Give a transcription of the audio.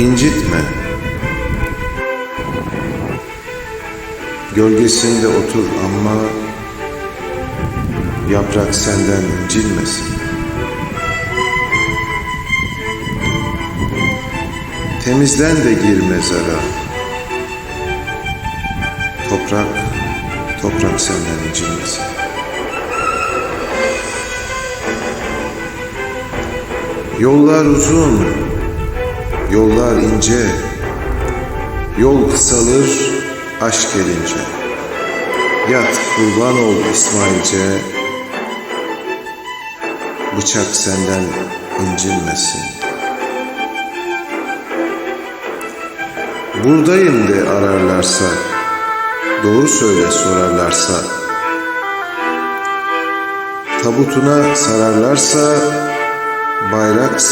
incitme. Gölgesinde otur ama yaprak senden incilmesin. Temizlen de gir mezara. Toprak, toprak senden incilmesin. Yollar uzun, yollar ince, yol kısalır aşk gelince. Yat kurban ol İsmailce, bıçak senden incilmesin. Buradayım de ararlarsa, doğru söyle sorarlarsa, tabutuna sararlarsa, bayrak